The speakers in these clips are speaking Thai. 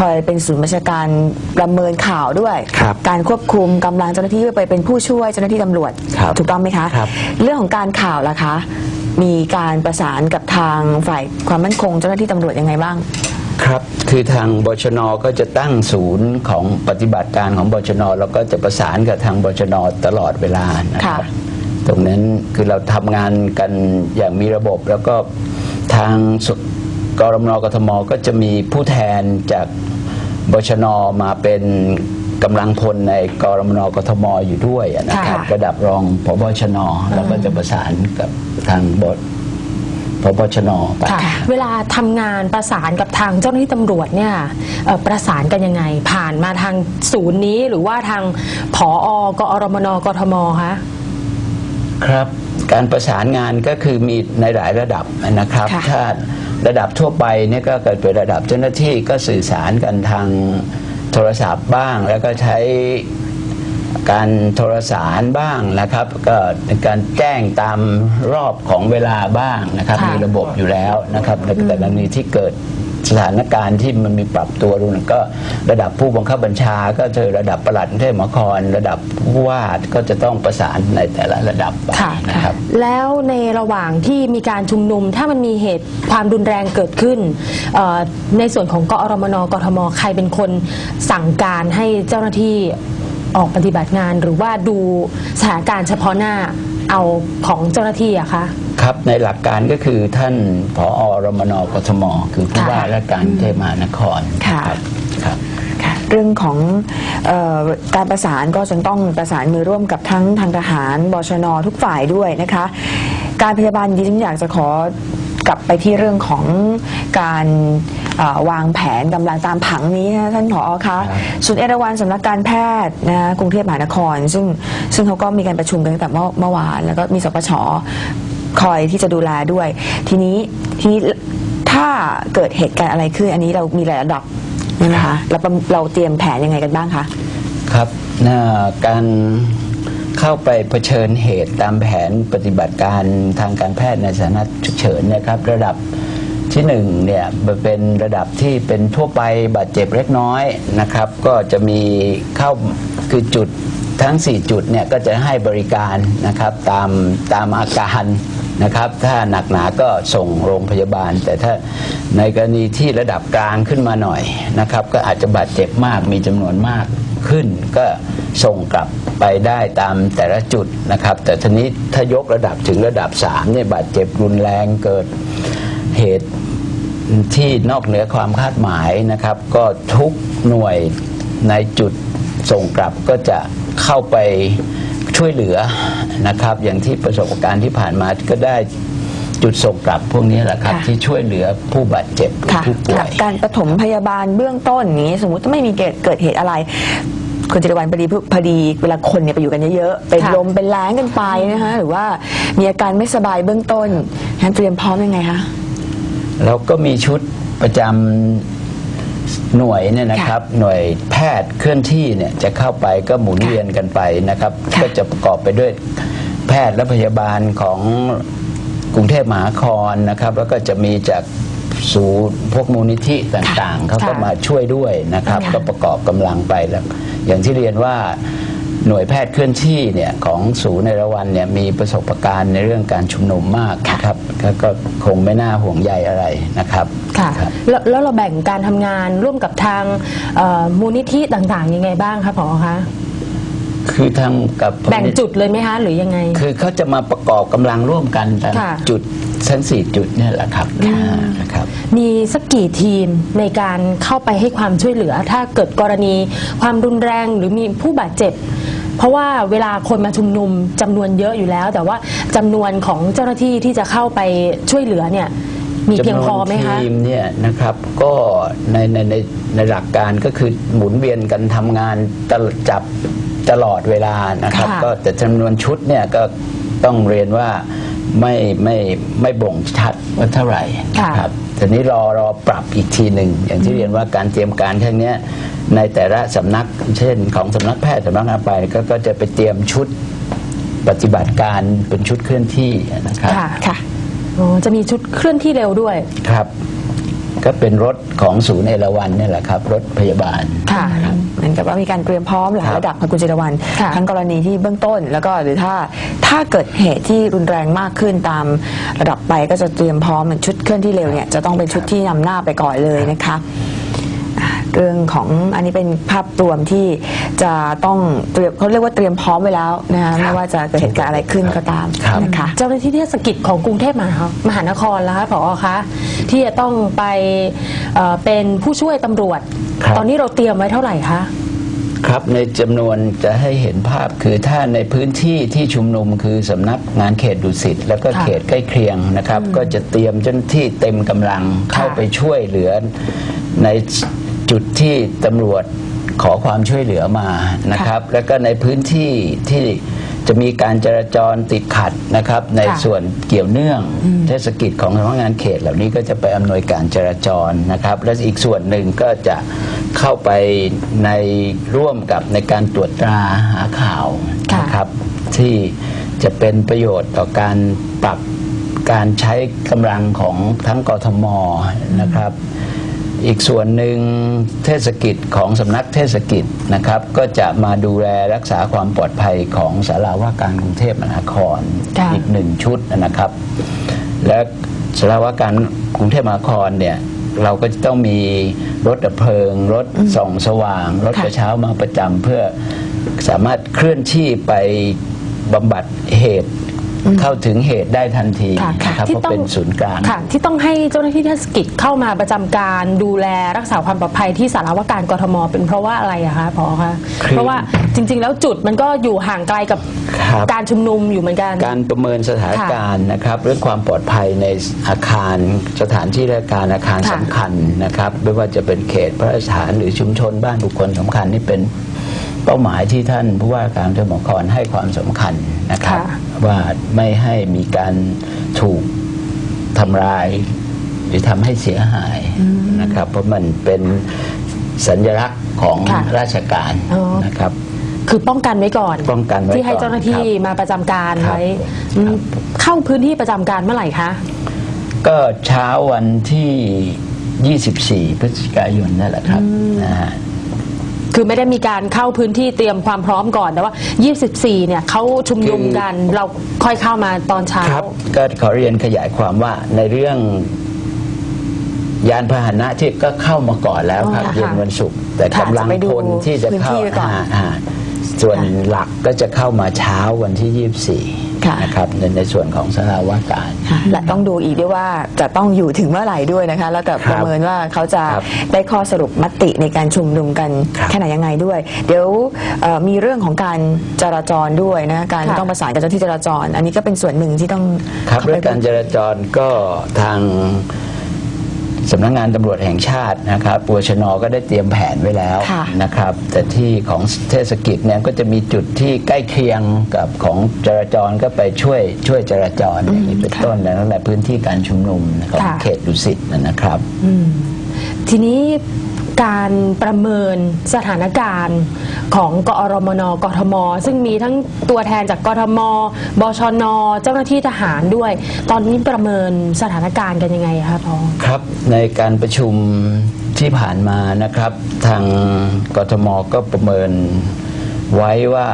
คอยเป็นศูนย์บัญชาการประเมินข่าวด้วย ครับการควบคุมกำลังเจ้าหน้าที่ไปเป็นผู้ช่วยเจ้าหน้าที่ตำรวจ ครับถูกต้องไหมคะ ครับ เรื่องของการข่าวล่ะคะ มีการประสานกับทางฝ่ายความมั่นคงเจ้าหน้าที่ตำรวจยังไงบ้าง ครับ คือทางบชนก็จะตั้งศูนย์ของปฏิบัติการของบชนแล้วก็จะประสานกับทางบชนตลอดเวลานะครับ ค่ะตรงนั้นคือเราทำงานกันอย่างมีระบบแล้วก็ทางสุ กรมนกทมก็จะมีผู้แทนจากบชนมาเป็นกำลังพลในกรมนกทมอยู่ด้วยนะครับค่ะระดับรองพบชนแล้วก็จะประสานกับทางบพบชนไป ค่ะ เวลาทำงานประสานกับทางเจ้าหน้าที่ตำรวจเนี่ยเอ่อประสานกันยังไง ผ่านมาทางศูนย์นี้หรือว่าทางผอกอรมนกทมคะครับการประสานงานก็คือมีในหลายระดับนะครับ ค่ะถ้า ระดับทั่วไปเนี่ยก็เกิดเป็นระดับเจ้าหน้าที่ก็สื่อสารกันทางโทรศัพท์บ้างแล้วก็ใช้การโทรสารบ้างนะครับ ก็เป็นการแจ้งตามรอบของเวลาบ้างนะครับค่ะมีระบบอยู่แล้วนะครับในแต่ละกรณีที่เกิด สถานการณ์ที่มันมีปรับตัวรุนก็ระดับผู้บังคับบัญชา ก็เจอระดับปลัดกรุงเทพมหานคร ระดับผู้ว่าก็จะต้องประสานในแต่ละระดับไปค่ะนะครับแล้วในระหว่างที่มีการชุมนุม ถ้ามันมีเหตุความรุนแรงเกิดขึ้นเอ่อในส่วนของกอรมนกทมใครเป็นคนสั่งการให้เจ้าหน้าที่ออกปฏิบัติงานหรือว่าดูสถานการณ์เฉพาะหน้า เอาของเจ้าหน้าที่อะคะ ครับในหลักการก็คือท่านผอรมนกทมคือผู้ค่ะว่าราชการกรุงเทพมหานครค่ะ รับครับ ค่ะเรื่องของเออการประสานก็จะต้องประสานมือร่วมกับทั้งทางทหารบชนทุกฝ่ายด้วยนะคะ การพยาบาลดิฉันอยากจะขอกลับไปที่เรื่องของการ เอ่อวางแผนกำลังตามผังนี้นะท่านผอคะครับศูนย์เอราวัณสำนักการแพทย์นะกรุงเทพมหานคร ซึ่งซึ่งเขาก็มีการประชุมกันตั้งแต่เมื่อเมื่อวาน แล้วก็มีสปชคอยที่จะดูแลด้วย ทีนี้ทีนี้ถ้าเกิดเหตุการณ์อะไรขึ้น อันนี้เรามีหลายระดับใช่ไหมคะเราประเราเตรียมแผนยังไงกันบ้างคะ ครับน่าการเข้าไปเผชิญเหตุตามแผนปฏิบัติการทางการแพทย์ในสถานฉุกเฉินนะครับ ระดับ ที่หนึ่งเนี่ยเป็นระดับที่เป็นทั่วไปบาดเจ็บเล็กน้อยนะครับ ก็จะมีเข้าคือจุดทั้ง 4 จุดเนี่ยก็จะให้บริการนะครับตามตามอาการนะครับ ถ้าหนักหนาก็ส่งโรงพยาบาล แต่ถ้าในกรณีที่ระดับกลางขึ้นมาหน่อยนะครับ ก็อาจจะบาดเจ็บมากมีจำนวนมากขึ้น ก็ส่งกลับไปได้ตามแต่ละจุดนะครับ แต่ทีนี้ถ้ายกระดับถึงระดับ3เนี่ยบาดเจ็บรุนแรงเกิด เหตุที่นอกเหนือความคาดหมายนะครับ ก็ทุกหน่วยในจุดส่งกลับก็จะเข้าไปช่วยเหลือนะครับ อย่างที่ประสบการณ์ที่ผ่านมาก็ได้จุดส่งกลับพวกนี้แหละครับ ค่ะ ที่ช่วยเหลือผู้บาดเจ็บค่ะผู้ป่วยการปฐมพยาบาลเบื้องต้นอย่างนี้ สมมุติไม่มีเกิดเกิดเหตุอะไรคุณจิรวรรณพอดีพอดีเวลาคนเนี่ยไปอยู่กันเยอะๆเป็นค่ะ ลมเป็นแรงกันไปนะคะหรือว่ามีอาการไม่สบายเบื้องต้นงั้นเตรียมพร้อมยังไงคะ เราก็มีชุดประจำหน่วยเนี่ยนะครับ หน่วยแพทย์เคลื่อนที่เนี่ยจะเข้าไปก็หมุนค่ะเวียนกันไปนะครับค่ะก็จะประกอบไปด้วยแพทย์และพยาบาลของกรุงเทพมหานครนะครับ แล้วก็จะมีจากศูนย์พวกมูลนิธิต่างๆเขาก็ค่ะมาช่วยด้วยนะครับค่ะก็ประกอบกำลังไปแล้ว อย่างที่เรียนว่า หน่วยแพทย์เคลื่อนที่เนี่ยของศูนย์ในระวันเนี่ยมีประสบการณ์ในเรื่องการชุมนุมมากนะครับก็ก็คงไม่น่าห่วงใยอะไรนะครับค่ะครับแล้วแล้วเราแบ่งการทำงานร่วมกับทางเอ่อมูลนิธิต่างๆยังไงบ้างคะผอคะคือทางกับ แบ่งจุดเลยไหมคะหรือยังไง คือเขาจะมาประกอบกำลังร่วมกันตามค่ะ จุดทั้งสี่จุดเนี่ยแหละครับนะครับ มีสักกี่ทีมในการเข้าไปให้ความช่วยเหลือ ถ้าเกิดกรณีความรุนแรงหรือมีผู้บาดเจ็บ เพราะว่าเวลาคนมาชุมนุมจำนวนเยอะอยู่แล้ว แต่ว่าจำนวนของเจ้าหน้าที่ที่จะเข้าไปช่วยเหลือเนี่ยมีเพียงพอไหมคะจำนวนทีมเนี่ยนะครับก็ในในในในหลักการก็คือหมุนเวียนกันทำงานตลอดจับตลอดเวลานะครับ ค่ะ ก็แต่จำนวนชุดเนี่ยก็ต้องเรียนว่าไม่ไม่ไม่บ่งชัดว่าเท่าไหร่นะครับทีนี้รอรอปรับอีกทีหนึ่งอย่างที่เรียนว่าการเตรียมการครั้งเนี้ย ในแต่ละสำนัก เช่น ของสำนักแพทย์สำนักงานไปก็ก็จะไปเตรียมชุดปฏิบัติการเป็นชุดเคลื่อนที่นะครับค่ะค่ะอ๋อจะมีชุดเคลื่อนที่เร็วด้วย ครับ ก็เป็นรถของศูนย์เอราวันเนี่ยแหละครับ รถพยาบาล ค่ะเหมือนกับว่ามีการเตรียมพร้อมหลายครับ ระดับค่ะคุณจิรวรรณค่ะ ทั้งกรณีที่เบื้องต้น แล้วก็หรือถ้าถ้าเกิดเหตุที่รุนแรงมากขึ้นตามระดับไปก็จะเตรียมพร้อมเหมือนชุดเคลื่อนที่เร็วเนี่ยจะต้องเป็นชุดที่นำหน้าไปก่อนเลยนะคะอ่า เรื่องของอันนี้เป็นภาพรวมที่จะต้องเตรียมเขาเรียกว่าเตรียมพร้อมไว้แล้วนะคะไม่ว่าจะเกิดเหตุการณ์อะไรขึ้นก็ตามครับนะคะเจ้าหน้าที่เทศกิจของกรุงเทพมหามหานครแล้วคะผอคะที่จะต้องไปเอ่อเป็นผู้ช่วยตำรวจ ครับ ตอนนี้เราเตรียมไว้เท่าไหร่คะ ครับในจำนวนจะให้เห็นภาพคือถ้าในพื้นที่ที่ชุมนุมคือสำนักงานเขตดุสิตแล้วก็ค่ะเขตใกล้เคียงนะครับ ก็จะเตรียมเจ้าหน้าที่เต็มกำลังเข้าไปช่วยเหลือใน จุดที่ตำรวจขอความช่วยเหลือมานะครับ แล้วก็ในพื้นที่ที่จะมีการจราจรติดขัดนะครับ ในค่ะส่วนเกี่ยวเนื่องเทศกิจของสำนักงานเขต เหล่านี้ก็จะไปอำนวยการจราจรนะครับ และอีกส่วนหนึ่งก็จะเข้าไปในร่วมกับในการตรวจตราหาข่าวค่ะนะครับ ที่จะเป็นประโยชน์ต่อการปรับการใช้กำลังของทั้งกทมนะครับ อีกส่วนหนึ่งเทศกิจของสำนักเทศกิจนะครับ ก็จะมาดูแลรักษาความปลอดภัยของสาราว่าการกรุงเทพมหานครค่ะอีกหนึ่งชุดนะครับ และสาราว่าการกรุงเทพมหานครเนี่ยเราก็จะต้องมีรถดับเพลิง รถส่องสว่าง รถค่ะกระเช้ามาประจำเพื่อสามารถเคลื่อนที่ไปบำบัดเหตุ เข้าถึงเหตุได้ทันทีค่ะนะครับเพราะเป็นศูนย์กลาง ค่ะ ที่ต้องให้เจ้าหน้าที่เทศกิจเข้ามาประจำการดูแลรักษาความปลอดภัยที่สารวการกทมเป็นเพราะว่าอะไรอะคะพอคะคือเพราะว่าจริง ๆ แล้วจุดมันก็อยู่ห่างไกลกับครับ การชุมนุมอยู่เหมือนกัน การประเมินสถานการณ์นะครับเรื่องความปลอดภัยในอาคารสถานที่ราชการอาคารค่ะสำคัญนะครับ ไม่ว่าจะเป็นเขตพระราชฐานหรือชุมชนบ้านบุคคลสำคัญนี่เป็น เป้าหมายที่ท่านผู้ว่าการจังหวัดนครให้ความสำคัญนะครับค่ะว่าไม่ให้มีการถูกทำลาย หรือทำให้เสียหายนะครับ เพราะมันเป็นสัญลักษณ์ของค่ะราชการอ๋อนะครับคือป้องกันไว้ก่อนป้องกันไว้ที่ให้ก่อนเจ้าหน้าที่ครับมาประจำการครับไว้อืมเข้าพื้นที่ประจำการเมื่อไหร่คะก็เช้าวันที่ 24 พฤศจิกายนนั่นแหละครับนะฮะ คือไม่ได้มีการเข้าพื้นที่เตรียมความพร้อมก่อนแต่ว่า 24 เนี่ยเขาชุมนุมกันเราค่อยเข้ามาตอนเช้า ครับก็ขอเรียนขยายความว่าในเรื่องยานพาหนะที่ก็เข้ามาก่อนแล้วครับอ๋อค่ะเย็นวันศุกร์แต่ค่ะกำลังจะไปดูพลที่จะพื้นเข้าที่ไว้ก่อน อ่าอ่าส่วนหลักก็จะเข้ามาเช้าวันที่ ค่ะ24นะครับในในส่วนของสราว่าการ ค่ะและต้องดูอีกด้วยว่าจะต้องอยู่ถึงเมื่อไหร่ด้วยนะคะ แล้วก็คปรับระเมินว่าเขาจะครับได้ข้อสรุปมติในการชุมนุมกันครับแค่ไหนยังไงด้วย เดี๋ยวเอ่อมีเรื่องของการจราจรด้วยนะการค่ะ ต้องประสานกับเจ้าที่จราจร อันนี้ก็เป็นส่วนหนึ่งที่ต้องครับเข้าเรื่ไปองการจราจรก็ทาง สำนักงานตำรวจแห่งชาตินะครับปวชนก็ได้เตรียมแผนไว้แล้วค่ะ นะครับ แต่ที่ของเทศกิจเนี่ยก็จะมีจุดที่ใกล้เคียงกับของจราจรก็ไปช่วยช่วยจราจรอย่างนี้เป็นต้นนะนั่นแหละพื้นที่การชุมนุมของค่ะ เขตดุสิตนะครับทีนี้ การประเมินสถานการณ์ของกอรมนกทม ซึ่งมีทั้งตัวแทนจากกทม บชน เจ้าหน้าที่ทหารด้วย ตอนนี้ประเมินสถานการณ์กันยังไงคะพอครับในการประชุมที่ผ่านมานะครับ ทางกทมก็ประเมินไว้ว่า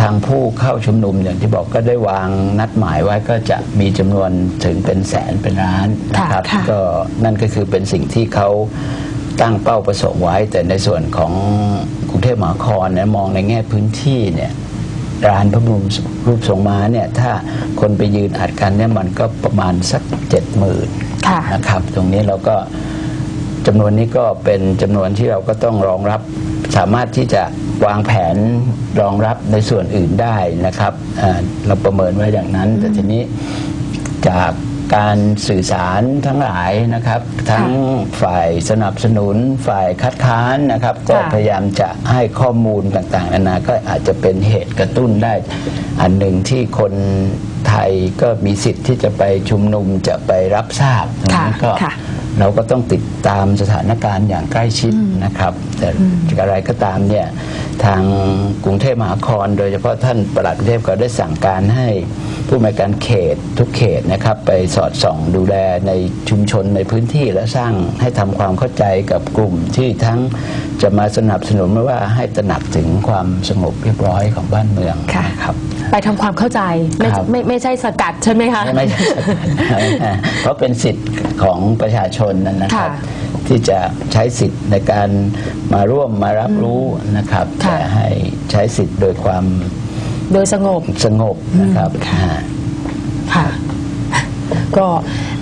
ทางผู้เข้าชุมนุมอย่างที่บอกก็ได้วางนัดหมายไว้ก็จะมีจำนวนถึงเป็นแสนเป็นล้านนะครับค่ะค่ะก็นั่นก็คือเป็นสิ่งที่เขา ตั้งเป้าประสงค์ไว้ แต่ในส่วนของกรุงเทพมหานครเนี่ยมองในแง่พื้นที่เนี่ยร้านพระบรมรูปทรงม้าเนี่ยถ้าคนไปยืนอัดกันเนี่ยมันก็ประมาณสักเจ็ดหมื่นค่ะนะครับ ตรงนี้เราก็จำนวนนี้ก็เป็นจำนวนที่เราก็ต้องรองรับสามารถที่จะวางแผนรองรับในส่วนอื่นได้นะครับอ่าเราประเมินไว้อย่างนั้น แต่ทีนี้จาก การสื่อสารทั้งหลายนะครับ ทั้งฝ่ายสนับสนุนฝ่ายคัดค้านนะครับ ก็ค่ะพยายามจะให้ข้อมูลต่างๆนานาก็อาจจะเป็นเหตุกระตุ้นได้ อันหนึ่งที่คนไทยก็มีสิทธิ์ที่จะไปชุมนุมจะไปรับทราบตรงนี้ก็ค่ะ เราก็ต้องติดตามสถานการณ์อย่างใกล้ชิดนะครับ แต่อะไรก็ตามเนี่ยทางกรุงเทพมหานคร โดยเฉพาะท่านปลัดกรุงเทพก็ได้สั่งการให้ผู้อำนวยการเขตทุกเขตนะครับไปสอดส่องดูแลในชุมชนในพื้นที่และสร้างให้ทำความเข้าใจกับกลุ่มที่ทั้ง จะมาสนับสนุนไม่ว่าให้ตระหนักถึงความสงบเรียบร้อยของบ้านเมืองค่ะ นะครับ ไปทำความเข้าใจไม่ครับ ไม่ไม่ใช่สกัดใช่ไหมคะ ไม่ใช่เพราะเป็นสิทธิ์ของประชาชนนั่นนะครับ ค่ะที่จะใช้สิทธิ์ในการมาร่วมมารับรู้นะครับค่ะ แต่ให้ใช้สิทธิ์โดยความโดยสงบ สงบนะครับอ่า ค่ะ ก็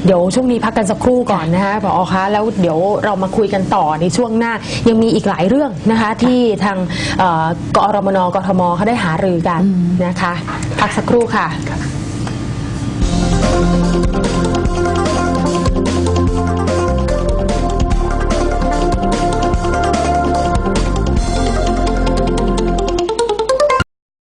เดี๋ยวช่วงนี้พักกันสักครู่ก่อนนะคะผอคะแล้วเดี๋ยวเรามาคุยกันต่อในช่วงหน้า ยังมีอีกหลายเรื่องนะคะ ที่ทางเอ่อกอรมนกทมเขาได้หารือกันนะคะ พักสักครู่ค่ะ